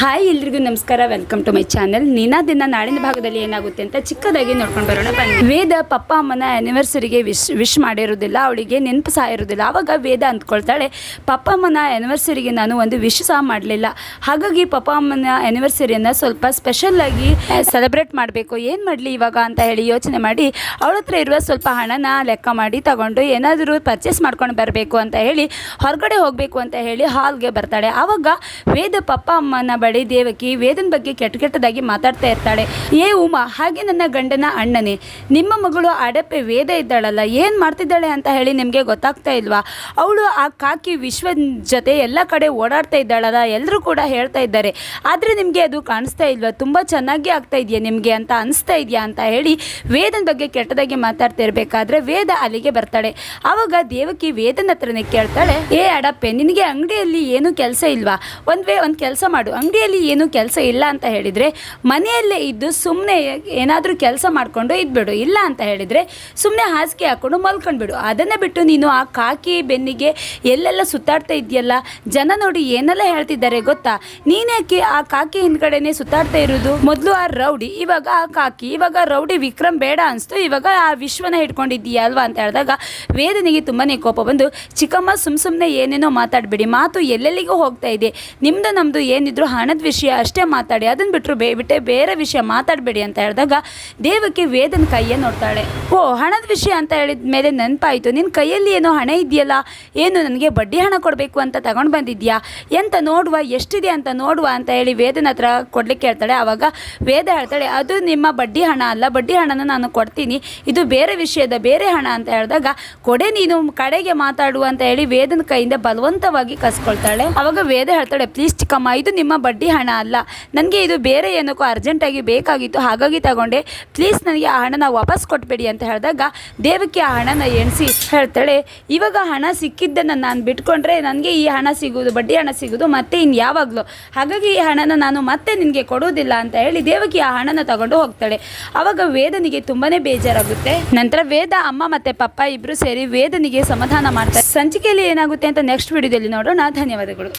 Hi ಎಲ್ರಿಗೂ ನಮಸ್ಕಾರ welcome to my channel ನೀನಾ ದಿನ ನಾಳಿನ ಭಾಗದಲ್ಲಿ ಏನಾಗುತ್ತೆ ಅಂತ ಚಿಕ್ಕದಾಗಿ ನೋಡ್ಕೊಂಡು ಬರೋಣ, ಬನ್ನಿ. ವೇದ ಪಪ್ಪ ಅಮ್ಮನ ಆ್ಯನಿವರ್ಸರಿಗೆ ವಿಶ್ ವಿಶ್ ಮಾಡಿರೋದಿಲ್ಲ, ಅವಳಿಗೆ ನೆನಪು ಸಹ ಇರೋದಿಲ್ಲ ಆವಾಗ ವೇದ ಅಂದ್ಕೊಳ್ತಾಳೆ, ಪಪ್ಪ ಅಮ್ಮನ ಆ್ಯನಿವರ್ಸರಿಗೆ ನಾನು ಒಂದು ವಿಶ್ ಸಹ ಮಾಡಲಿಲ್ಲ. ಹಾಗಾಗಿ ಪಪ್ಪ ಅಮ್ಮನ ಆ್ಯನಿವರ್ಸರಿಯನ್ನು ಸ್ವಲ್ಪ ಸ್ಪೆಷಲ್ಲಾಗಿ ಸೆಲೆಬ್ರೇಟ್ ಮಾಡಬೇಕು. ಏನು ಮಾಡಲಿ ಇವಾಗ ಅಂತ ಹೇಳಿ ಯೋಚನೆ ಮಾಡಿ, ಅವಳ ಹತ್ರ ಇರುವ ಸ್ವಲ್ಪ ಹಣನ ಲೆಕ್ಕ ಮಾಡಿ ತಗೊಂಡು ಏನಾದರೂ ಪರ್ಚೇಸ್ ಮಾಡ್ಕೊಂಡು ಬರಬೇಕು ಅಂತ ಹೇಳಿ, ಹೊರಗಡೆ ಹೋಗಬೇಕು ಅಂತ ಹೇಳಿ ಹಾಲ್ಗೆ ಬರ್ತಾಳೆ. ಆವಾಗ ವೇದ ಪಪ್ಪ ಅಮ್ಮನ ದೇವಕಿ ವೇದನ ಬಗ್ಗೆ ಕೆಟ್ಟ ಕೆಟ್ಟದಾಗಿ ಮಾತಾಡ್ತಾ ಇರ್ತಾಳೆ. ಏ ಉಮಾ, ಹಾಗೆ ನನ್ನ ಗಂಡನ ಅಣ್ಣನೇ. ನಿಮ್ಮ ಮಗಳು ಅಡಪೆ ವೇದ ಇದ್ದಾಳಲ್ಲ, ಏನು ಮಾಡ್ತಿದ್ದಾಳೆ ಅಂತ ಹೇಳಿ ನಿಮಗೆ ಗೊತ್ತಾಗ್ತಾ ಇಲ್ವಾ? ಅವಳು ಆ ಕಾಕಿ ವಿಶ್ವ ಜೊತೆ ಎಲ್ಲ ಕಡೆ ಓಡಾಡ್ತಾ ಇದ್ದಾಳಲ್ಲ ಎಲ್ಲರೂ ಕೂಡ ಹೇಳ್ತಾ ಇದ್ದಾರೆ. ಆದರೆ ನಿಮಗೆ ಅದು ಕಾಣಿಸ್ತಾ ಇಲ್ವಾ? ತುಂಬ ಚೆನ್ನಾಗಿ ಆಗ್ತಾ ಇದೆಯಾ ನಿಮಗೆ ಅಂತ ಅನಿಸ್ತಾ ಇದೆಯಾ ಅಂತ ಹೇಳಿ ವೇದನ ಬಗ್ಗೆ ಕೆಟ್ಟದಾಗಿ ಮಾತಾಡ್ತಾ ಇರಬೇಕಾದ್ರೆ ವೇದ ಅಲ್ಲಿಗೆ ಬರ್ತಾಳೆ. ಆವಾಗ ದೇವಕಿ ವೇದನ ಹತ್ರನೇ ಕೇಳ್ತಾಳೆ, ಏ ಅಡಪ್ಪೆ ನಿನಗೆ ಅಂಗಡಿಯಲ್ಲಿ ಏನು ಕೆಲಸ ಇಲ್ವಾ? ಒಂದು ವೇ, ಒಂದು ಕೆಲಸ ಮಾಡು. ಅಂಗಡಿಯಲ್ಲಿ ಏನು ಕೆಲಸ ಇಲ್ಲ ಅಂತ ಹೇಳಿದರೆ ಮನೆಯಲ್ಲೇ ಇದ್ದು ಸುಮ್ಮನೆ ಏನಾದರೂ ಕೆಲಸ ಮಾಡಿಕೊಂಡು ಇದ್ಬಿಡು, ಇಲ್ಲ ಅಂತ ಹೇಳಿದರೆ ಸುಮ್ಮನೆ ಹಾಸಿಗೆ ಹಾಕ್ಕೊಂಡು ಮಲ್ಕೊಂಡ್ಬಿಡು. ಅದನ್ನು ಬಿಟ್ಟು ನೀನು ಆ ಕಾಕಿ ಬೆನ್ನಿಗೆ ಎಲ್ಲೆಲ್ಲ ಸುತ್ತಾಡ್ತಾ ಇದೆಯಲ್ಲ, ಜನ ನೋಡಿ ಏನೆಲ್ಲ ಹೇಳ್ತಿದ್ದಾರೆ ಗೊತ್ತಾ? ನೀನ್ಯಾಕೆ ಆ ಕಾಕಿ ಹಿಂದ್ಗಡೆನೆ ಸುತ್ತಾಡ್ತಾ ಇರೋದು? ಮೊದಲು ಆ ರೌಡಿ, ಇವಾಗ ಆ ಕಾಕಿ, ಇವಾಗ ರೌಡಿ ವಿಕ್ರಮ್ ಬೇಡ ಅನಿಸ್ತು, ಇವಾಗ ಆ ವಿಶ್ವನ ಹಿಡ್ಕೊಂಡಿದ್ದೀಯ ಅಲ್ವಾ ಅಂತ ಹೇಳಿದಾಗ ವೇದನೆಗೆ ತುಂಬಾನೇ ಕೋಪ ಬಂದು, ಚಿಕ್ಕಮ್ಮ ಸುಮ್ಮ ಸುಮ್ಮನೆ ಏನೇನೋ ಮಾತಾಡಬೇಡಿ, ಮಾತು ಎಲ್ಲೆಲ್ಲಿಗೂ ಹೋಗ್ತಾ ಇದೆ, ನಿಮ್ದು ನಮ್ಮದು ಏನಿದ್ರು ಹಣದ ವಿಷಯ ಅಷ್ಟೇ ಮಾತಾಡಿ, ಅದನ್ನ ಬಿಟ್ಟರು ಬೇ ಬಿಟ್ಟೆ ಬೇರೆ ವಿಷಯ ಮಾತಾಡಬೇಡಿ ಅಂತ ಹೇಳಿದಾಗ ದೇವಕ್ಕೆ ವೇದನ ಕೈಯೇ ನೋಡ್ತಾಳೆ. ಓ, ಹಣದ ವಿಷಯ ಅಂತ ಹೇಳಿದ ಮೇಲೆ ನೆನಪಾಯಿತು ನಿನ್ನ ಕೈಯಲ್ಲಿ ಏನೋ ಹಣ ಇದೆಯಲ್ಲ, ಏನು ನನಗೆ ಬಡ್ಡಿ ಹಣ ಕೊಡಬೇಕು ಅಂತ ತಗೊಂಡು ಬಂದಿದ್ಯಾ? ಎಂತ ನೋಡುವ, ಎಷ್ಟಿದೆ ಅಂತ ನೋಡುವ ಅಂತ ಹೇಳಿ ವೇದನ ಹತ್ರ ಕೊಡ್ಲಿಕ್ಕೆ ಹೇಳ್ತಾಳೆ. ಆವಾಗ ವೇದ ಹೇಳ್ತಾಳೆ, ಅದು ನಿಮ್ಮ ಬಡ್ಡಿ ಹಣ ಅಲ್ಲ, ಬಡ್ಡಿ ಹಣನ ನಾನು ಕೊಡ್ತೀನಿ, ಇದು ಬೇರೆ ವಿಷಯದ ಬೇರೆ ಹಣ ಅಂತ ಹೇಳಿದಾಗ ಕೊಡೆ ನೀನು ಕಡೆಗೆ ಮಾತಾಡು ಅಂತ ಹೇಳಿ ವೇದನ ಕೈಯಿಂದ ಬಲವಂತವಾಗಿ ಕಸ್ಕೊಳ್ತಾಳೆ. ಅವಾಗ ವೇದ ಹೇಳ್ತಾಳೆ, ಪ್ಲೀಸ್ ಚಿಕ್ಕಮ್ಮ, ಇದು ನಿಮ್ಮ ಬಡ್ಡಿ ಹಣ ಅಲ್ಲ. ನನಗೆ ಇದು ಬೇರೆ ಏನಕ್ಕೂ ಅರ್ಜೆಂಟಾಗಿ ಬೇಕಾಗಿತ್ತು, ಹಾಗಾಗಿ ತಗೊಂಡೆ. ಪ್ಲೀಸ್ ನನಗೆ ಆ ಹಣನ ವಾಪಸ್ ಕೊಟ್ಬೇಡಿ ಅಂತ ಹೇಳಿದಾಗ, ದೇವಕ್ಕೆ ಆ ಹಣನ ಎಣಿಸಿ ಹೇಳ್ತಾಳೆ, ಇವಾಗ ಹಣ ಸಿಕ್ಕಿದ್ದನ್ನು ನಾನು ಬಿಟ್ಕೊಂಡ್ರೆ ನನಗೆ ಈ ಹಣ ಸಿಗುವುದು, ಬಡ್ಡಿ ಹಣ ಸಿಗುವುದು ಮತ್ತೆ ಇನ್ನು ಯಾವಾಗಲೂ. ಹಾಗಾಗಿ ಈ ಹಣನ ನಾನು ಮತ್ತೆ ನಿನಗೆ ಕೊಡೋದಿಲ್ಲ ಅಂತ ಹೇಳಿ ದೇವಕಿ ಆ ಹಣನ ತಗೊಂಡು ಹೋಗ್ತಾಳೆ. ಆವಾಗ ವೇದನಿಗೆ ತುಂಬಾ ಬೇಜಾರಾಗುತ್ತೆ. ನಂತರ ವೇದ, ಅಮ್ಮ ಮತ್ತೆ ಪಪ್ಪ ಇಬ್ಬರು ಸೇರಿ ವೇದನಿಗೆ ಸಮಾಧಾನ ಮಾಡ್ತಾರೆ. ಸಂಚಿಕೆಯಲ್ಲಿ ಏನಾಗುತ್ತೆ ಅಂತ ನೆಕ್ಸ್ಟ್ ವಿಡಿಯೋದಲ್ಲಿ ನೋಡೋಣ. ಧನ್ಯವಾದಗಳು.